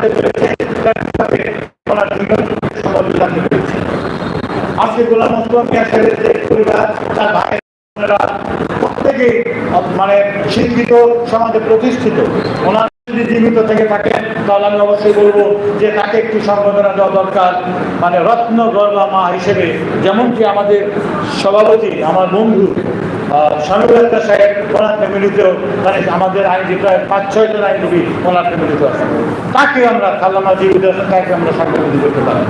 জানতে পেরেছে আজকে গোলাম মানে শিক্ষিত সমাজে প্রতিষ্ঠিত, ওনার যদি জীবিত থেকে থাকেন, তাহলে আমি অবশ্যই বলব যে তাকে একটু সম্বোধনা দেওয়া দরকার। মানে রত্ন গর্বা মা হিসেবে যেমনকি আমাদের সভাপতি, আমার বন্ধু সাহেব মানে আমাদের প্রায় পাঁচ আমরা খালামা জীবিত তাকে আমরা সম্বোধন করতে পারি।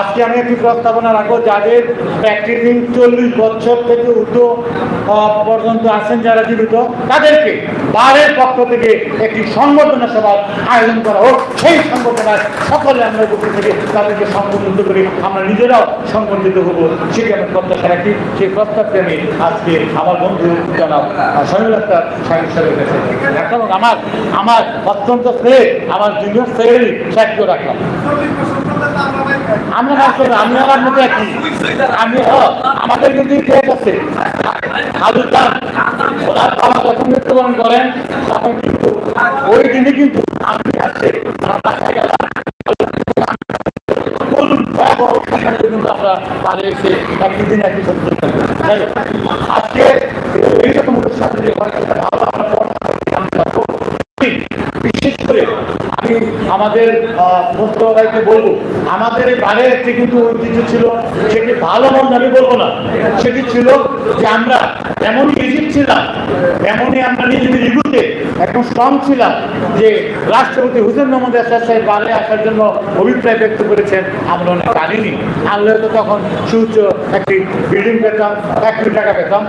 আজকে আমি একটি প্রস্তাবনা রাখব, যাদের প্র্যাকটিসিং চল্লিশ বছর থেকে উর্ধ পর্যন্ত আছেন যারা জীবিত, তাদেরকে বারের পক্ষ থেকে একটি সংবর্ধনা সভার আয়োজন করা হোক। সেই সংবর্ধনায় সকলে আমরা উপস্থিত থেকে তাদেরকে সংবর্ধিত করে আমরা নিজেরাও সংবর্ধিত হব। সেটি আমি প্রত্যাশা রাখি? সেই প্রস্তাবটি আমি আজকে আমার বন্ধু জনাব শহীদ আক্তার সাহেব সাহেবের কাছে এবং আমার আমার অত্যন্ত শ্রেয়, আমার জুনিয়র শ্রেয়েরই সাহিত্য রাখলাম আমরা আমি একই। আমি আমাদের কিন্তু ইতিহাস আছে। মৃত্যুবরণ করেন, তখন কিন্তু ওই দিনে কিন্তু আমি আছে। আমরা এসে আজকে যে ভালো আমরা পড়াশোনা করি, আমরা করব। বিশেষ করে আমি আমাদের বলব, আমাদের এই বাড়ির একটি কিন্তু ঐতিহ্য ছিল, সেটি ভালো মন্দ আমি বলব না। সেটি ছিল যে আমরা এমনই ছিলাম, এমনই আমরা ইগুতে স্ট্রং ছিলাম যে রাষ্ট্রপতি হুসেন মোহাম্মদ এরশাদ সাহেব বাড়ি আসার জন্য অভিপ্রায় ব্যক্ত করেছেন। আমরা অনেক জানিনি। আনলে তো তখন সুউচ্চ একটি বিল্ডিং পেতাম এক টাকা পেতাম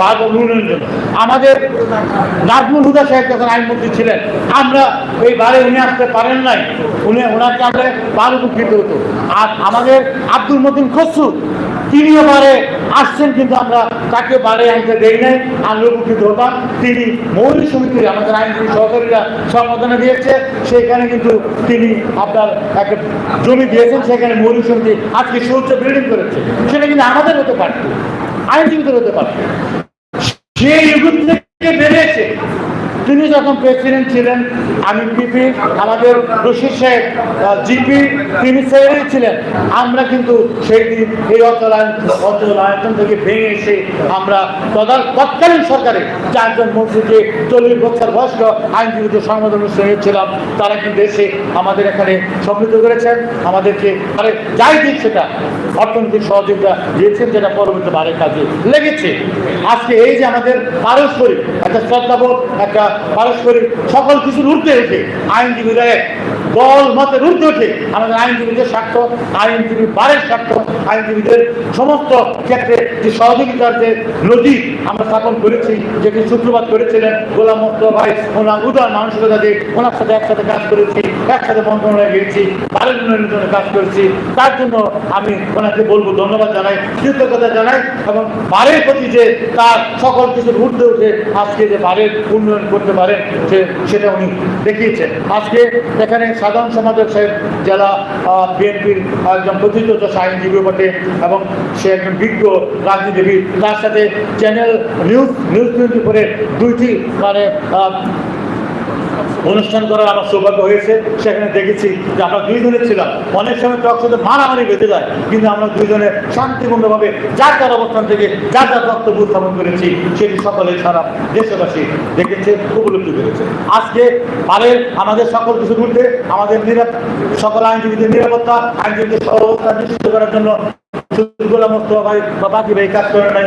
বাদ উন্নয়নের জন্য। আমাদের নাজমুল হুদা সাহেব যখন আইনমন্ত্রী ছিলেন, আমরা এই বারে উনি আসতে পারেন নাই। উনি ওনাকে আমরা বার উপকৃত হতো। আর আমাদের আব্দুল মতিন খসরু, তিনিও বারে আসছেন কিন্তু আমরা তাকে বারে আনতে দেই নাই। আমরা উপকৃত হতাম তিনি মৌলিক সমিতির আমাদের আইনজীবী সহকারীরা সম্বোধনা দিয়েছে। সেখানে কিন্তু তিনি আপনার একটা জমি দিয়েছেন, সেখানে মৌলিক সমিতি আজকে সৌচ্চ বিল্ডিং করেছে। সেটা কিন্তু আমাদের হতে পারত, আইনজীবীদের হতে পারত। সেই থেকে বেড়েছে তিনি যখন প্রেসিডেন্ট ছিলেন, আমি পিপি, আমাদের রশিদ সাহেব জিপি, তিনি সেক্রেটারি ছিলেন। আমরা কিন্তু সেই দিন এই অচল আয়ন অচল আয়তন থেকে ভেঙে এসে আমরা তৎকালীন সরকারে চারজন মন্ত্রী যে চল্লিশ বছর বয়স্ক আইনজীবীদের সংবাদ অনুষ্ঠানে ছিলাম, তারা কিন্তু এসে আমাদের এখানে সমৃদ্ধ করেছেন। আমাদেরকে আরে যাই দিক সেটা, অর্থনৈতিক সহযোগিতা দিয়েছেন, যেটা পরবর্তী বারের কাজে লেগেছে। আজকে এই যে আমাদের পারস্পরিক একটা শ্রদ্ধাবোধ একটা পারস্পরিক সকল কিছুর ঊর্ধ্বে উঠে আইনজীবীরা দল মতের উঠে আমাদের আইনজীবীদের স্বার্থ, আইনজীবী বারের স্বার্থ, আইনজীবীদের সমস্ত ক্ষেত্রে যে সহযোগিতার যে নদী আমরা স্থাপন করেছি যেটি সূত্রপাত করেছিলেন, গোলাম মোস্তফা ভাই, ওনার উদার মানসিকতা দিয়ে ওনার সাথে একসাথে কাজ করেছি, একসাথে মন্ত্রণালয়ে গিয়েছি, বারের উন্নয়নের জন্য কাজ করেছি। তার জন্য আমি ওনাকে বলব, ধন্যবাদ জানাই, কৃতজ্ঞতা জানাই, এবং বারের প্রতি যে তার সকল কিছু ঊর্ধ্বে উঠে আজকে যে বারের উন্নয়ন করতে পারেন সে সেটা উনি দেখিয়েছেন। আজকে এখানে সাধারণ সমাজের সাহেব, জেলা বিএনপির একজন প্রতিষ্ঠিত আইনজীবী বটে এবং সে একজন বিজ্ঞ রাজনীতিবিদ, তার সাথে চ্যানেল নিউজ নিউজ টোয়েন্টি ফোরের দুইটি মানে অনুষ্ঠান করার আমার সৌভাগ্য হয়েছে। সেখানে দেখেছি যে আমরা দুইজনে ছিলাম। অনেক সময় টক সাথে মারামারি বেঁধে যায়, কিন্তু আমরা দুইজনে শান্তিপূর্ণভাবে যার যার অবস্থান থেকে যার যার বক্তব্য উত্থাপন করেছি, সেটি সকলে সারা দেশবাসী দেখেছে, উপলব্ধি করেছে। আজকে পারের আমাদের সকল কিছু ঘুরতে আমাদের সকল আইনজীবীদের নিরাপত্তা, আইনজীবীদের সহবস্থা নিশ্চিত করার জন্য শুধু বাকি ভাই কাজ করে নাই।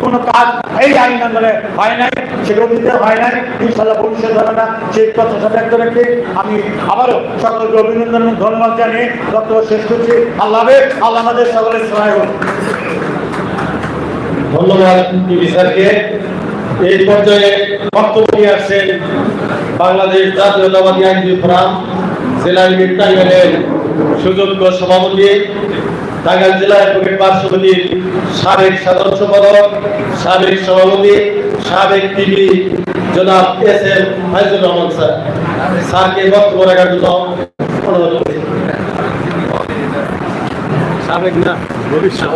কোনো আমি আবারও সকলকে অভিনন্দন ধন্যবাদ শেষ করছি। আল্লাহ আল্লাহ আমাদের সকলের সহায় ধন্যবাদ এই পর্যায়ে বক্তব্য আসছেন বাংলাদেশ জাতীয়তাবাদী আইনজীবী ফোরাম, জেলা ইউনিট সুযোগ্য সভাপতি টাঙ্গাইল জেলা সমিতির সাবেক সদস্য সম্পাদক, সাবেক সভাপতি, সাবেক টিভি জনাব S M Faizur Rahman sir. স্যারকে বক্তব্য রাখার জন্য অনুরোধ করি সাবেক না, ভবিষ্যৎ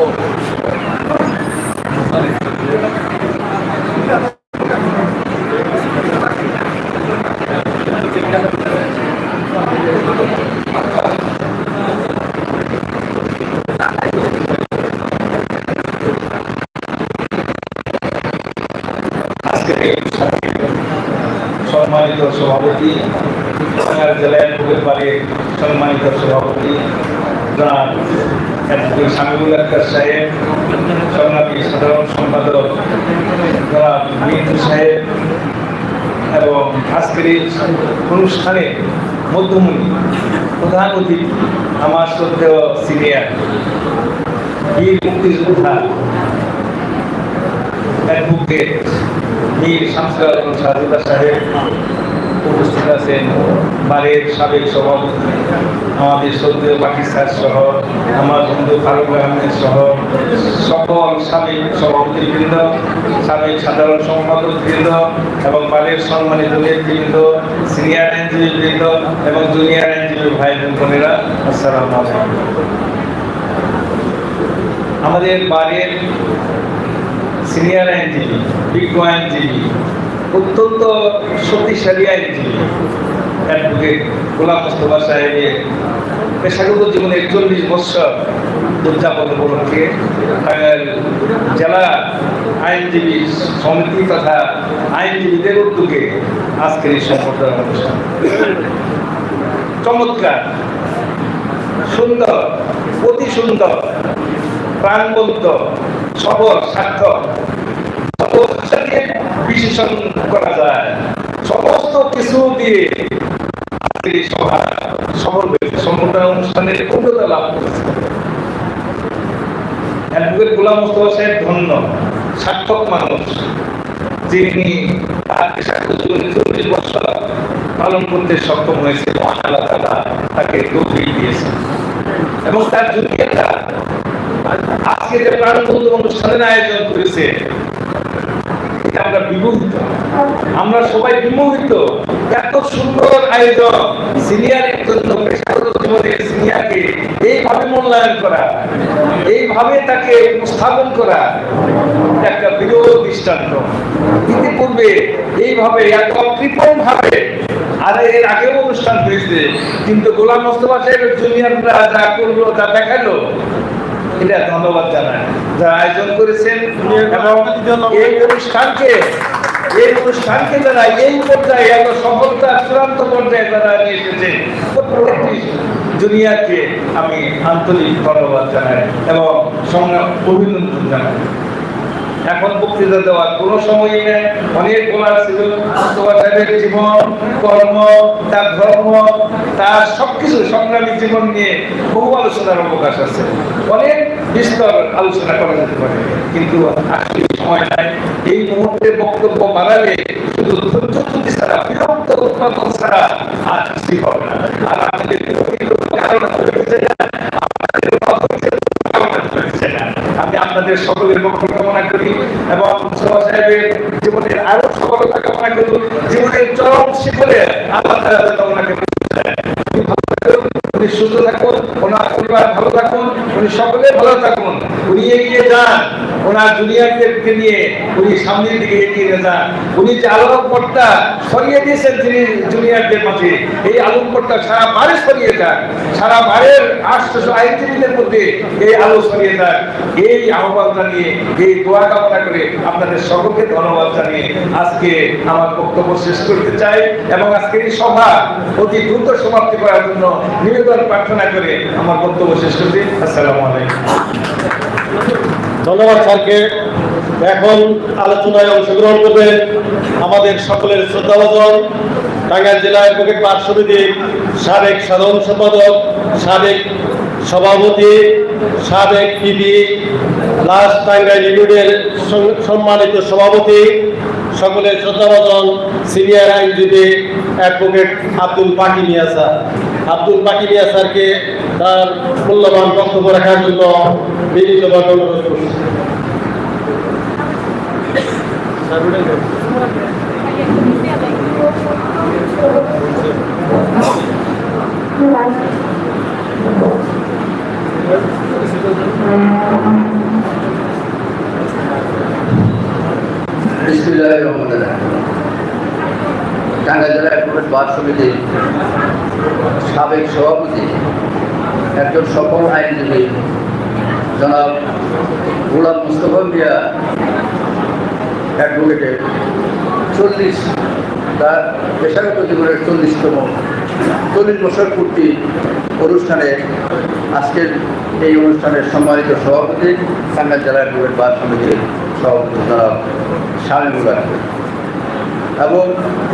আজকের এই অনুষ্ঠানে সম্মানিত সভাপতি টাঙ্গাইল জেলা অ্যাডভোকেট বাড়ির সম্মানিত সভাপতি অ্যাডভোকেট শামিউল আক্তার সাহেব সংগ্রামী সাধারণ সম্পাদক মিন্টু সাহেব এবং আজকের অনুষ্ঠানে মধ্যমণি, প্রধান অতিথি, আমার শ্রদ্ধেয় সিনিয়র, বীর মুক্তিযোদ্ধা, অ্যাডভোকেট মীর শামসুল সাহেব উপস্থিত আছেন বারের সাবেক সভাপতি। আমাদের পাকিস্তান সহ, আমার বন্ধু ফারুক সহ সকল সাবেক সভাপতিবৃন্দ, সাবেক সাধারণ সম্পাদক বৃন্দ এবং বারের সম্মানিত নেতৃবৃন্দ সিনিয়র আইনজীবীবৃন্দ এবং জুনিয়র আইনজীবী ভাই বোন বোনেরা, আসসালামু আমাদের বারের সিনিয়র আইনজীবী বিজ্ঞ আইনজীবী অত্যন্ত শক্তিশালী আইনজীবী একচল্লিশ জেলা আইনজীবী সমিতি তথা আইনজীবীদের উদ্যোগে আজকের এই চমৎকার, সুন্দর, অতি সুন্দর, প্রাণবন্ত সবল সার্থক বিশেষণ করা যায়। সমস্ত কিছু দিয়ে সভা সফল হয়েছে। অনুষ্ঠানের লাভ করেছে। অ্যাডভোকেট গোলাম মোস্তফা সাহেব ধন্য, সার্থক মানুষ, যিনি পালন করতে সক্ষম হয়েছে আল্লাহ তাআলা তাকে তৌফিক এবং তার জুনিয়ররা আজকে যে প্রাণবন্ধু অনুষ্ঠানের আয়োজন করেছে আমরা বিমোহিত। আমরা সবাই বিমোহিত। এত সুন্দর আয়োজন সিনিয়রের জন্য পেশাগত জীবনে সিনিয়রকে এইভাবে মূল্যায়ন করা এইভাবে তাকে উপস্থাপন করা একটা বিরল দৃষ্টান্ত। ইতিপূর্বে এইভাবে এত কৃপণ ভাবে আর এর আগেও অনুষ্ঠান হয়েছে কিন্তু গোলাম মোস্তফা সাহেবের জুনিয়ররা যা করল যা দেখাল এটা ধন্যবাদ জানাই যারা আয়োজন করেছেন এবং এই অনুষ্ঠানকে এই অনুষ্ঠানকে যারা এই পর্যায়ে এত সফলতা চূড়ান্ত পর্যায়ে যারা নিয়ে এসেছে জুনিয়রকে আমি আন্তরিক ধন্যবাদ জানাই এবং অভিনন্দন জানাই। এখন বক্তৃতা দেওয়ার কোনো সময়ই নেই। অনেক বলার ছিল। সাহেবের জীবন, কর্ম, তার ধর্ম, তার সবকিছু সংগ্রামী জীবন নিয়ে বহু আলোচনার অবকাশ আছে। অনেক বিস্তর আলোচনা করা যেতে পারে। কিন্তু আসলে সময় নাই। এই মুহূর্তে বক্তব্য বাড়ালে শুধু ধৈর্য ধরতে ছাড়া বিরক্ত উৎপাদন ছাড়া আর কিছুই হবে না। আর আমাদের। আমি আপনাদের সকলের মঙ্গল কামনা করি এবং সাহেবের জীবনের আরও কামনা করি। জীবনের চরম শিখরে কামনা উনি সুস্থ থাকুন, ওনার পরিবার ভালো থাকুন, উনি সকলে ভালো থাকুন। উনি এগিয়ে যান। ওনার জুনিয়রদেরকে নিয়ে উনি সামনের দিকে এগিয়ে নিয়ে যান। উনি যে আলোকপটটা ছড়িয়ে দিয়েছেন তিনি জুনিয়রদের মাঝে, এই আলোকপটটা সারা বারে ছড়িয়ে যান। সারা বারের আটশো আইনজীবীদের মধ্যে এই আলো ছড়িয়ে যান। এই আহ্বান জানিয়ে এই দোয়া কামনা করে আপনাদের সকলকে ধন্যবাদ জানিয়ে আজকে আমার বক্তব্য শেষ করতে চাই এবং আজকের এই সভা অতি দ্রুত সমাপ্তি করার জন্য নিবেদন প্রার্থনা করে আমার বক্তব্য শেষ করছি। আসসালামু আলাইকুম। ধন্যবাদ স্যারকে। এখন আলোচনায় অংশগ্রহণ করবেন আমাদের সকলের শ্রদ্ধাভাজন টাঙ্গাইল জেলা অ্যাডভোকেট সমিতির সাবেক সাধারণ সম্পাদক, সাবেক সভাপতি, সাবেক টিভি লাস্ট টাঙ্গাইল ইউনিটের সম্মানিত সভাপতি, সকলের শ্রদ্ধাভাজন সিনিয়র আইনজীবী অ্যাডভোকেট আব্দুল পাকি মিয়া স্যার। আব্দুল পাকি মিয়া স্যারকে তার মূল্যবান বক্তব্য রাখার জন্য বিসমুল্লাহ রহমান টাঙ্গাইল জেলা অ্যাডভোকেট বার সমিতির সাবেক সভাপতি একজন সফল আইনজীবী জনাব গোলাম মুস্তফা মিয়া অ্যাডভোকেটের চল্লিশ, তার পেশাগত জীবনের চল্লিশতম চল্লিশ বছর পূর্তি অনুষ্ঠানে আজকের এই অনুষ্ঠানের সম্মানিত সভাপতি টাঙ্গাইল জেলা অ্যাডভোকেট বার সমিতির সভাপতি জনাব শামীমুল এবং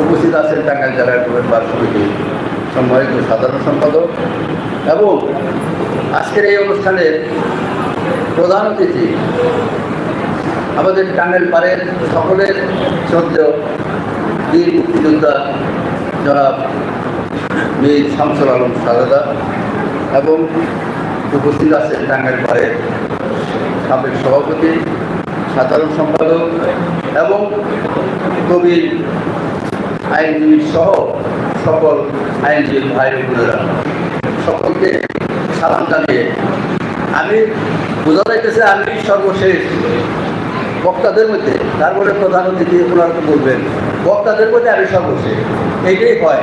উপস্থিত আছেন টাঙ্গাইল জেলা অ্যাডভোকেট বার সমিতির সম্মানিত সাধারণ সম্পাদক। এবং আজকের এই অনুষ্ঠানের প্রধান অতিথি। আমাদের টাঙ্গাইল পাড়ের সকলের শ্রদ্ধেয় বীর মুক্তিযোদ্ধা জনাব মীর শামসুল আলম সারদা এবং উপস্থিত আছেন টাঙ্গাইল পাড়ের সাবেক সভাপতি, সাধারণ সম্পাদক এবং কবির আইনজীবী সহ সকল আইনজীবী ভাই বোনেরা সকলকে সালাম জানিয়ে আমি বোঝা যাইতেছে আমি সর্বশেষ বক্তাদের মধ্যে, তারপরে প্রধান অতিথি ওনারা তো বলবেন, বক্তাদের মধ্যে আমি সর্বশেষ। এইটাই হয়।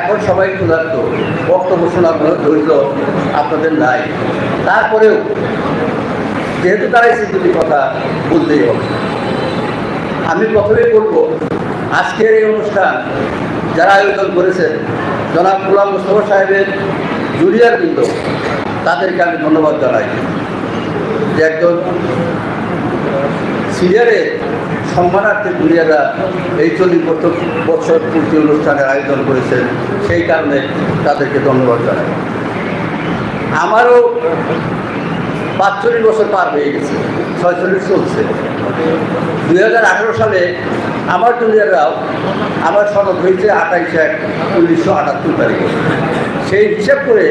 এখন সবাই ক্ষুধার্ত, বক্তব্য শোনার কোনো ধৈর্য আপনাদের নাই। তারপরেও যেহেতু দাঁড়াইছি দুটি কথা বলতেই হবে। আমি প্রথমেই বলব, আজকের এই অনুষ্ঠান যারা আয়োজন করেছেন, জনাব গোলাম মুস্তফা সাহেবের জুনিয়র বৃন্দ তাদেরকে আমি ধন্যবাদ জানাই যে একজন সিনিয়রের সম্মানার্থে দুনিয়ারা এই চল্লিশ বছর বছর পূর্তি অনুষ্ঠানের আয়োজন করেছেন, সেই কারণে তাদেরকে ধন্যবাদ জানাই। আমারও পাঁচচল্লিশ বছর পার হয়ে গেছে, ছয়চল্লিশ চলছে। দুই হাজার আঠেরো সালে আমার জুনিয়ররাও আমার সনদ হয়েছে আঠাইশে এক উনিশশো আটাত্তর তারিখে। সেই হিসাব করে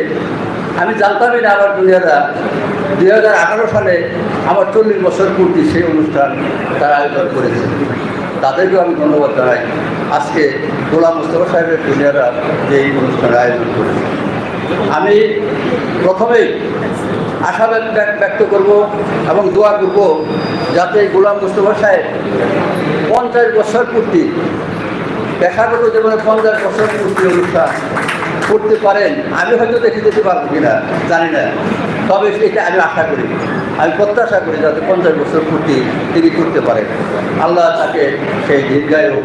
আমি জানতামই না আমার জুনিয়ররা দুই হাজার আঠারো সালে আমার চল্লিশ বছর পূর্তি সেই অনুষ্ঠান তারা আয়োজন করেছে। তাদেরকেও আমি ধন্যবাদ জানাই। আজকে গোলাম মুস্তফা সাহেবের দুনিয়ারা যে এই অনুষ্ঠানের আয়োজন করেছে। আমি প্রথমেই ব্যক- ব্যক্ত করব এবং দোয়া করব যাতে গোলাম মুস্তফা সাহেব পঞ্চাশ বছর পূর্তি, পেশাগত জীবনে পঞ্চাশ বছর পূর্তি অনুষ্ঠান করতে পারেন, আমি হয়তো দেখে যেতে পারব কিনা, জানি না। তবে সেটা আমি আশা করি। আমি প্রত্যাশা করি যাতে পঞ্চাশ বছর পূর্তি তিনি করতে পারেন। আল্লাহ তাকে সেই দীর্ঘায়ু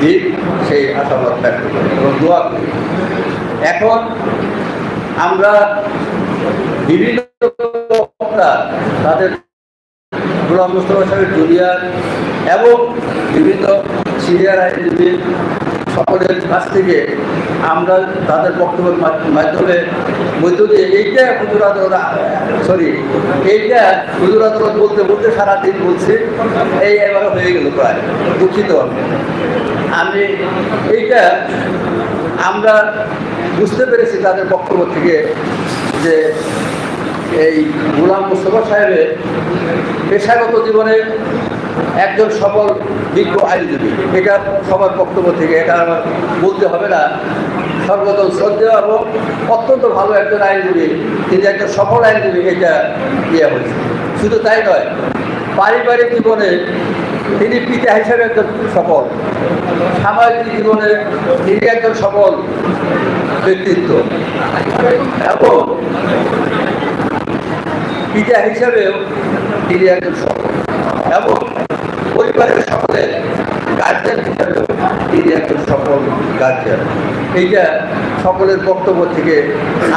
দিক, সেই আশাবাদ ব্যক্ত করি এবং দোয়া করি এখন আমরা বিভিন্ন তাদের গোলাম মুস্তফা সাহেবের জুনিয়র এবং বিভিন্ন সিনিয়র আইনজীবী সকলের কাছ থেকে আমরা তাদের বক্তব্যের মাধ্যমে মধ্য দিয়ে এইটা হুজুর সরি এইটা হুজুর বলতে বলতে সারাদিন বলছি, এই এবারও হয়ে গেল প্রায়, দুঃখিত। আমি এইটা আমরা বুঝতে পেরেছি তাদের বক্তব্য থেকে যে এই গোলাম মুস্তফা সাহেবের পেশাগত জীবনে একজন সফল বিজ্ঞ আইনজীবী। এটা সবার বক্তব্য থেকে, এটা আমার বলতে হবে না। সর্বদল শ্রদ্ধেয় এবং অত্যন্ত ভালো একজন আইনজীবী, তিনি একজন সফল আইনজীবী, এটা ইয়ে হয়েছে। শুধু তাই নয়, পারিবারিক জীবনে তিনি পিতা হিসেবে একজন সফল। সামাজিক জীবনে তিনি একজন সফল ব্যক্তিত্ব। এবং পিতা হিসাবেও তিনি একজন সফল। এবং পরিবারের সকলের গার্জেন হিসাবেও তিনি একজন সফল গার্জেন এইটা সকলের বক্তব্য থেকে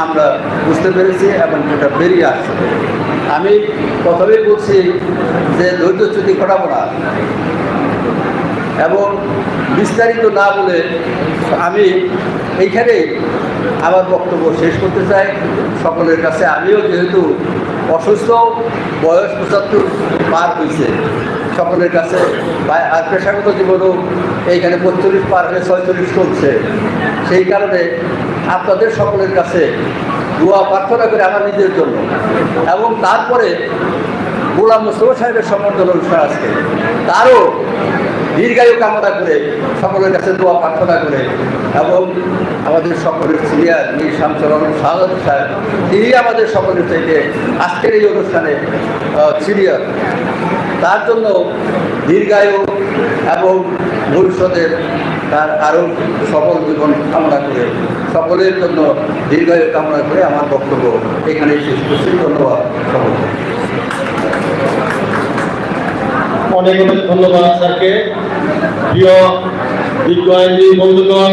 আমরা বুঝতে পেরেছি এবং এটা বেরিয়ে আসছে। আমি প্রথমেই বলছি যে ধৈর্যচ্যুতি ঘটাবো না। এবং বিস্তারিত না বলে আমি এইখানে আমার বক্তব্য শেষ করতে চাই। সকলের কাছে আমিও যেহেতু অসুস্থ, বয়স পঁচাত্তর পার হয়েছে সকলের কাছে আর পেশাগত জীবনও এইখানে বত্রিশ পার হয়ে ছয়চল্লিশ চলছে। সেই কারণে আপনাদের সকলের কাছে দোয়া, প্রার্থনা করে আমার নিজের জন্য। এবং তারপরে গোলাম মুস্তফা সাহেবের সমর্থন অনুষ্ঠান আজকে। তারও দীর্ঘায়ু কামনা করে সকলের কাছে দোয়া প্রার্থনা করে এবং আমাদের সকলের সিনিয়র মীর আলম সাহাদ সাহেব তিনি আমাদের সকলের থেকে আজকের এই অনুষ্ঠানে সিনিয়র তার জন্য দীর্ঘায়ু এবং ভবিষ্যতের তার আরও সফল জীবন কামনা করে সকলের জন্য দীর্ঘায়ু কামনা করে আমার বক্তব্য এখানে শেষ করছি। ধন্যবাদ সকলকে। অনেক অনেক ধন্যবাদ স্যারকে। প্রিয় বিজ্ঞ আইনজীবী বন্ধুগণ